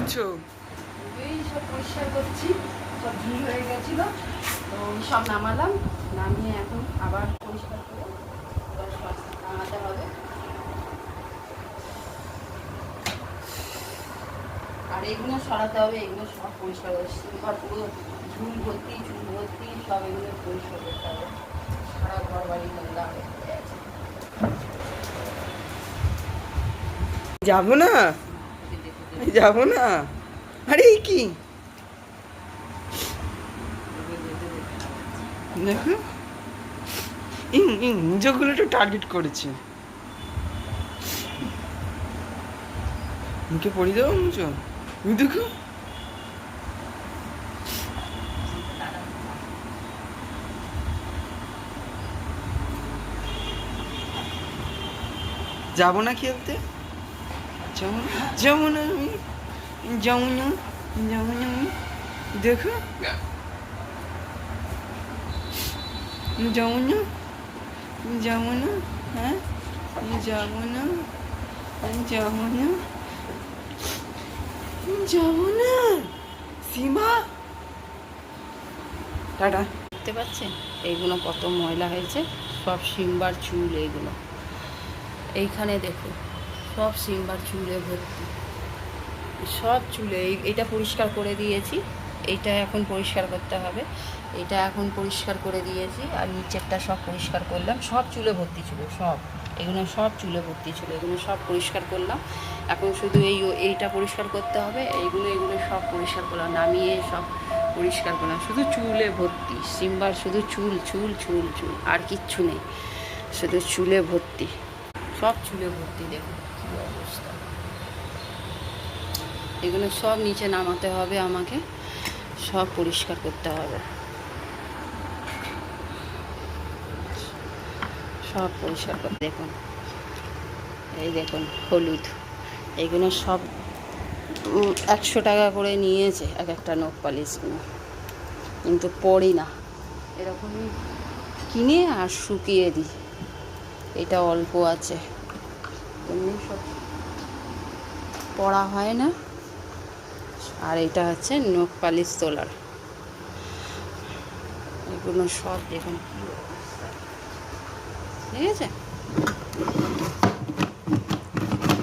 করছ? এই সব পরিষ্কার করছি সব ঝুল হয়ে গেছিল তো সব নামালাম নামিয়ে এখন আবার পরিষ্কার করে নামাতে হবে। আর এগুলো সরাতে হবে এগুলো সব পরিষ্কার করে সিম্বার পুরো ঝুল ভর্তি চুল ভর্তি সব এগুলো পরিষ্কার করতে হবে। সারা ঘর বাড়ি নোংরা হয়ে যাব না? যাব না। আরে কি? দেখো। ইং ইং, নিজগুলো একটু টার্গেট করেছে। মুখে পড়ি দেবো মুচো দেখো। যাব না খেলতে? যাব না যাব না আমি যাব না যাব না আমি দেখো। যাব না যাব না হ্যাঁ? যাব না যাব না যাব না সীমা। টাটা। দেখতে পাচ্ছেন এইগুলো কত ময়লা হয়েছে সব সিম্বার চুল এইগুলো। এইখানে দেখুন সব সিম্বার চুলে ভর্তি। সব চুলে এইটা পরিষ্কার করে দিয়েছি। এইটা এখন পরিষ্কার করতে হবে। এটা এখন পরিষ্কার করে দিয়েছি আর নিচেরটা সব পরিষ্কার করলাম। সব চুলে ভর্তি ছিল, সব। এগুলো সব চুলে ভর্তি ছিল, এগুলো সব পরিষ্কার করলাম। এখন শুধু এই এইটা পরিষ্কার করতে হবে, এইগুলো, এগুলো সব পরিষ্কার করলাম, নামিয়ে সব পরিষ্কার করলাম। শুধু চুলে ভর্তি, সিম্বার শুধু চুল চুল চুল চুল, আর কিচ্ছু নেই। শুধু চুলে ভর্তি। সব চুলে ভর্তি, দেখুন কী অবস্থা এগুলো সব নিচে নামাতে হবে আমাকে, সব পরিষ্কার করতে হবে। সব পরিষ্কার করতে দেখুন, এই দেখুন, হলুদ, এগুলো সব একশো টাকা করে নিয়েছে এক একটা নখ পালিশগুলো। কিন্তু পড়ি না। এরকমই কিনে আর শুকিয়ে দিই। এটা অল্প আছে। এমনি সব পড়া হয় না। আর এটা হচ্ছে নখ পালিশ তোলার। এগুলো সব দেখুন। ঠিক আছে?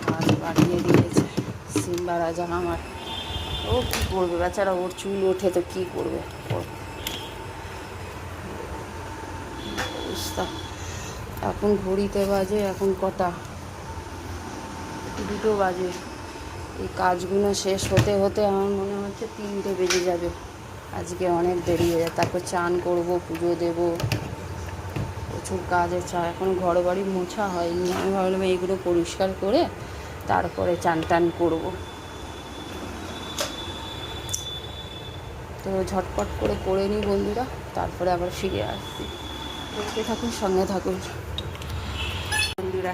কাজ বাড়িয়ে দিয়েছে সিম্বা রাজা আমার। ও কী করবে? বেচারা ওর চুল ওঠে তো কী করবে? ওর এখন ঘড়িতে বাজে এখন কটা? দুটো বাজে। এই কাজগুলো শেষ হতে হতে আমার মনে হচ্ছে তিনটে বেজে যাবে। আজকে অনেক দেরি হয়ে যায়। তারপর চান করব, পুজো দেব। প্রচুর কাজের চা এখন ঘর বাড়ি মোছা হয়নি। আমি ভাবলাম এইগুলো পরিষ্কার করে তারপরে চান টান করব। তো ঝটপট করে করে নিই বন্ধুরা, তারপরে আবার ফিরে আসছি। দেখতে থাকুন, সঙ্গে থাকুন। বন্ধুরা,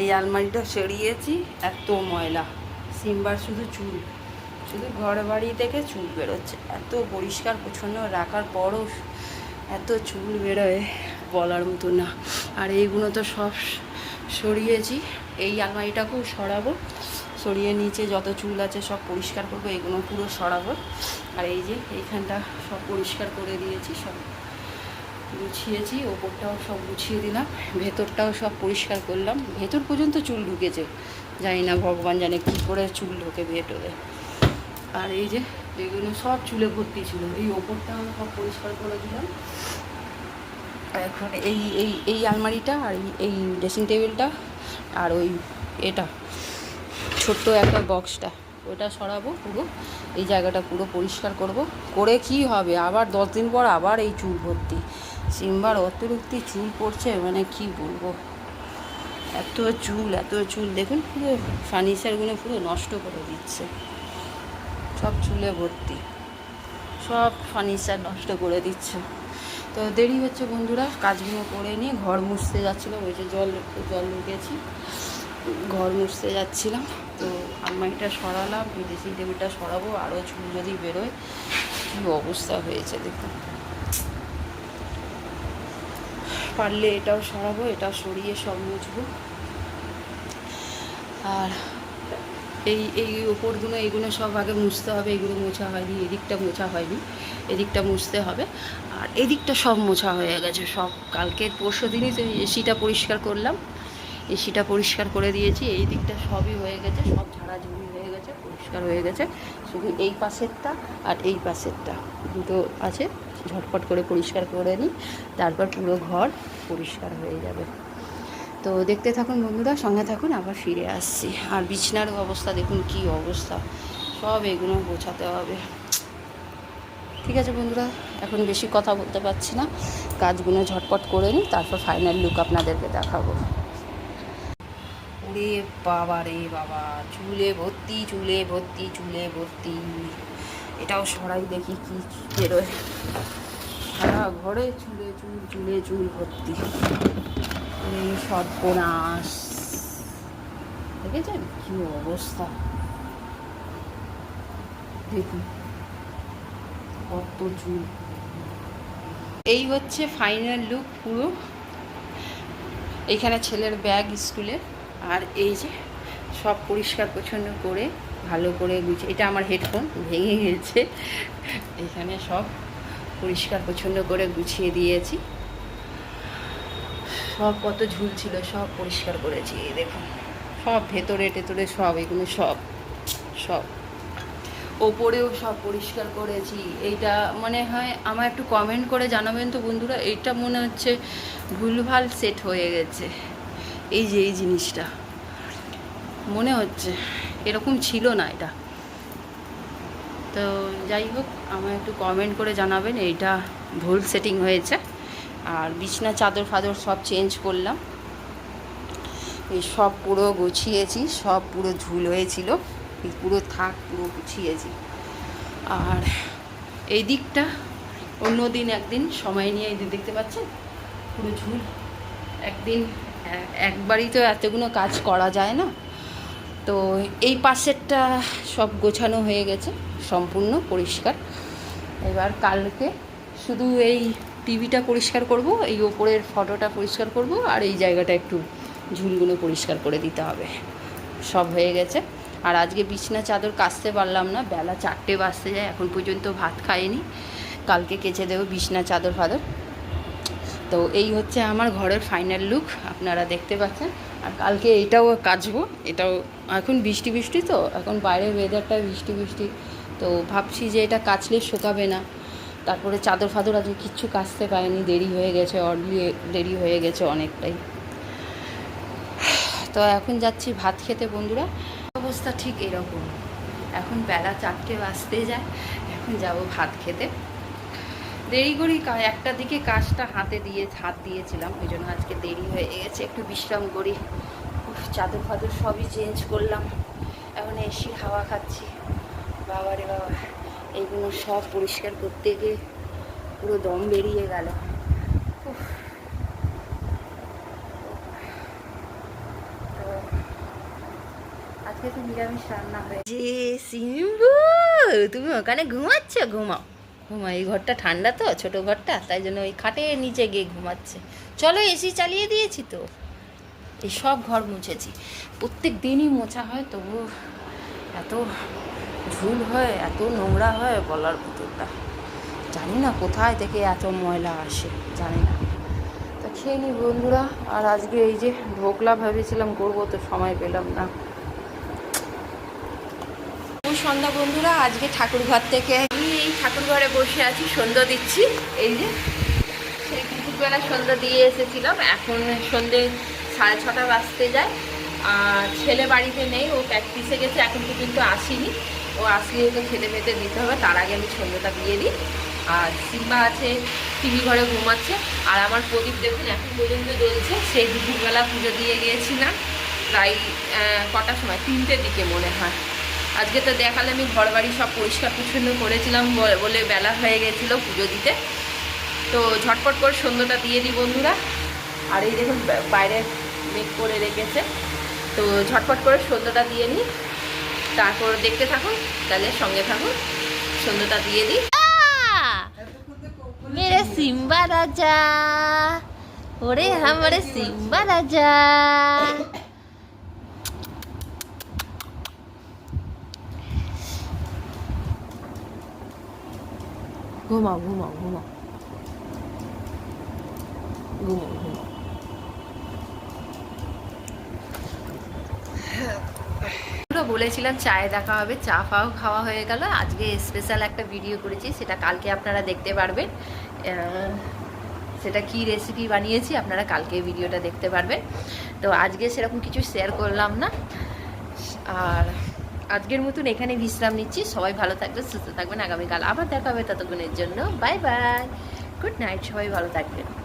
এই আলমারিটা সরিয়েছি, এত ময়লা। সিম্বার শুধু চুল? শুধু ঘর বাড়ি থেকে চুল বেরোচ্ছে। এত পরিষ্কার পরিচ্ছন্ন রাখার পরও এত চুল বেরোয় বলার মতো না। আর এইগুলো তো সব সরিয়েছি। এই আলমারিটাকেও সরাবো। সরিয়ে নিচে যত চুল আছে সব পরিষ্কার করব, এগুলো পুরো সরাবো। আর এই যে এইখানটা সব পরিষ্কার করে দিয়েছি, সব গুছিয়েছি ওপরটাও সব গুছিয়ে দিলাম, ভেতরটাও সব পরিষ্কার করলাম। ভেতর পর্যন্ত চুল ঢুকেছে, জানি না ভগবান জানে কী করে চুল ঢোকে ভেতরে। আর এই যে এগুলো সব চুলে ভর্তি ছিল, এই ওপরটাও সব পরিষ্কার করে দিলাম। এখন এই এই এই আলমারিটা আর এই- ড্রেসিং টেবিলটা আর ওই এটা, ছোট্ট একটা বক্সটা, ওটা সরাবো পুরো, এই জায়গাটা পুরো পরিষ্কার করব। করে কি হবে? আবার দশ দিন পর আবার এই চুল ভর্তি। সিম্বার অতিরিক্ত চুল পড়ছে মানে কি বলব? এত চুল এত চুল। দেখুন পুরো ফার্নিচারগুলো পুরো নষ্ট করে দিচ্ছে। সব চুলে ভর্তি। সব ফার্নিচার নষ্ট করে দিচ্ছে। তো দেরি হচ্ছে বন্ধুরা, কাজগুলো করে নিয়ে ঘর মুছতে যাচ্ছিলাম, ওই যে জল জল ঢুকেছি। ঘর মুছতে যাচ্ছিলাম। তো আলমারিটা সরালাম, বিদেশি দেবীটা সরাবো, আরও চুল যদি বেরোয়, কী অবস্থা হয়েছে দেখুন। পারলে এটাও সরাবো, এটা সরিয়ে সব মুছবো। আর এই এই ওপরগুলো এইগুলো সব আগে মুছতে হবে, এগুলো মোছা হয়নি, এদিকটা মোছা হয়নি, এদিকটা মুছতে হবে। আর এদিকটা সব মোছা হয়ে গেছে, সব কালকের পরশু দিনই তো এসিটা পরিষ্কার করলাম। এসিটা পরিষ্কার করে দিয়েছি, এই দিকটা সবই হয়ে গেছে, সব ঝাড়াঝুড়ি পরিষ্কার হয়ে গেছে। শুধু এই পাশেরটা আর এই পাশেরটা দুটো আছে। ঝটপট করে পরিষ্কার করে নিই, তারপর পুরো ঘর পরিষ্কার হয়ে যাবে। তো দেখতে থাকুন বন্ধুরা, সঙ্গে থাকুন, আবার ফিরে আসছি। আর বিছনার অবস্থা, দেখুন কি অবস্থা। সব এগুলো গোছাতে হবে। ঠিক আছে বন্ধুরা, এখন বেশি কথা বলতে পারছি না। কাজগুলো ঝটপট করে নিই, তারপর ফাইনাল লুক আপনাদেরকে দেখাবো। ওরে বাবা রে বাবা, চুলে ভর্তি চুলে ভর্তি চুলে ভর্তি। এটাও সরাই দেখি কি বেরোয়। সারা ঘরে চুলে চুল চুলে চুল ভর্তি। এই সর্বনাশ। দেখেছেন কি অবস্থা? দেখুন, কত চুল। এই হচ্ছে ফাইনাল লুক পুরো। এইখানে ছেলের ব্যাগ স্কুলে আর এই যে সব পরিষ্কার পরিচ্ছন্ন করে, ভালো করে গুছিয়ে, এটা আমার হেডফোন ভেঙে গেছে। এখানে সব পরিষ্কার পরিচ্ছন্ন করে গুছিয়ে দিয়েছি। সব কত ঝুল ছিল, সব পরিষ্কার করেছি দেখুন। সব ভেতরে টেতরে সব, এগুলো সব সব। ওপরেও সব পরিষ্কার করেছি। এইটা মনে হয় আমার একটু কমেন্ট করে জানাবেন তো বন্ধুরা? এইটা মনে হচ্ছে ভুলভাল সেট হয়ে গেছে। এই যে, এই জিনিসটা। মনে হচ্ছে এরকম ছিল না এটা। তো যাই হোক আমার একটু কমেন্ট করে জানাবেন, এইটা ভুল সেটিং হয়েছে। আর বিছনা, চাদর, ফাদর সব চেঞ্জ করলাম। এই সব পুরো গুছিয়েছি, সব পুরো ঝুল হয়েছিল। এই পুরো থাক, পুরো গুছিয়েছি। আর এই দিকটা অন্য দিন একদিন, সময় নিয়ে এই দেখতে পাচ্ছেন, পুরো ঝুল। একদিন একবারই তো এতগুলো কাজ করা যায় না। তো এই পাশেরটা সব গোছানো হয়ে গেছে, সম্পূর্ণ পরিষ্কার। এবার কালকে শুধু এই টিভিটা পরিষ্কার করব, এই ওপরের ফটোটা পরিষ্কার করব, আর এই জায়গাটা একটু ঝুলগুলো পরিষ্কার করে দিতে হবে। সব হয়ে গেছে। আর আজকে বিছনা চাদর কাচতে পারলাম না, বেলা চারটে বাজতে যায়, এখন পর্যন্ত ভাত খাইনি। কালকে কেচে দেবো বিছনা চাদর ফাদর। তো এই হচ্ছে আমার ঘরের ফাইনাল লুক আপনারা দেখতে পাচ্ছেন। আর কালকে এটাও কাচবো, এটাও এখন বৃষ্টি বৃষ্টি তো, এখন বাইরের ওয়েদারটা বৃষ্টি বৃষ্টি। তো ভাবছি যে এটা কাচলে শোকাবে না। তারপরে চাদর ফাদর আজকে কিচ্ছু কাচতে পারেনি, দেরি হয়ে গেছে অর্লি দেরি হয়ে গেছে অনেকটাই। তো এখন যাচ্ছি ভাত খেতে বন্ধুরা। অবস্থা ঠিক এরকম। এখন বেলা চারটে বাজতে যায়, এখন যাব ভাত খেতে। দেরি করি একটার দিকে কাজটা হাতে দিয়ে হাত দিয়েছিলাম, ওই জন্য আজকে দেরি হয়ে গেছে, একটু বিশ্রাম করি। চাদর ফাদর সবই চেঞ্জ করলাম। এখন এসি হাওয়া খাচ্ছি। বাবারে বাবা, এইগুলো সব পরিষ্কার করতে গিয়ে পুরো দম বেরিয়ে গেল। আজকে তো নিরামিষ রান্না হয়ে যে সিম্বু, তুমি ওখানে ঘুমাচ্ছ? ঘুমাও। ঘুমা এই ঘরটা ঠান্ডা তো, ছোট ঘরটা, তাই জন্য ওই খাটে নিচে গিয়ে ঘুমাচ্ছে। চলো এসি চালিয়ে দিয়েছি তো। এই সব ঘর মুছেছি। প্রত্যেক দিনই মোছা হয় তবু এত ঝুল হয়, এত নোংরা হয় বলার ভিতরটা। জানি না কোথায় থেকে এত ময়লা আসে, জানি না। তো খেয়ে নি বন্ধুরা, আর আজকে এই যে ঢোকলা ভেবেছিলাম করব, তো সময় পেলাম না। সন্ধ্যা বন্ধুরা, আজকে ঠাকুর ঘর থেকে আমি এই ঠাকুর ঘরে বসে আছি, সন্ধ্যা দিচ্ছি। এই যে, সেই দুপুরবেলা সন্ধ্যা দিয়ে এসেছিলাম। এখন সন্ধে সাড়ে ছটা বাজতে যায়। আর ছেলে বাড়িতে নেই, ও প্র্যাকটিসে গেছে, এখন পর্যন্ত আসেনি। ও আসলে ওকে খেতে ফেতে দিতে হবে, তার আগে আমি সন্ধ্যাটা দিয়ে দিই। আর সিম্বা আছে টিভি ঘরে ঘুমাচ্ছে। আর আমার প্রদীপ দেখুন, এখন পর্যন্ত জ্বলছে। সেই দুপুরবেলা পুজো দিয়ে গিয়েছিলাম। প্রায় কটার সময়? তিনটের দিকে মনে হয়। আজকে তো দেখালে আমি ঘর বাড়ি সব পরিষ্কার পরিচ্ছন্ন করেছিলাম বলে- বলে হয়ে গেছিল পুজো দিতে। তো ঝটপট করে সন্ধ্যাটা দিয়ে দিই বন্ধুরা। আর এই দেখুন বাইরে মেঘ করে রেখেছে। তো ঝটপট করে সন্ধ্যাটা দিয়ে নিই তারপর দেখতে থাকুন তাহলে সঙ্গে থাকুন। সন্ধ্যাটা দিয়ে দিই মেরে সিম্বা রাজা। ওরে হামারে সিম্বা রাজা। ঘুমাও ঘুমাও ঘুমাও ঘুমাও ঘুমাও বলেছিলাম চায়ে দেখা হবে, চা ফাও খাওয়া হয়ে গেল। আজকে স্পেশাল একটা ভিডিও করেছি, সেটা কালকে আপনারা দেখতে পারবেন। সেটা কি রেসিপি বানিয়েছি, আপনারা কালকে ভিডিওটা দেখতে পারবেন। তো আজকে সেরকম কিছু শেয়ার করলাম না। আর আজকের মতন এখানে বিশ্রাম নিচ্ছি। সবাই ভালো থাকবেন, সুস্থ থাকবেন। আগামীকাল আবার দেখা হবে ততক্ষণের জন্য। Bye bye. গুড নাইট, সবাই ভালো থাকবেন।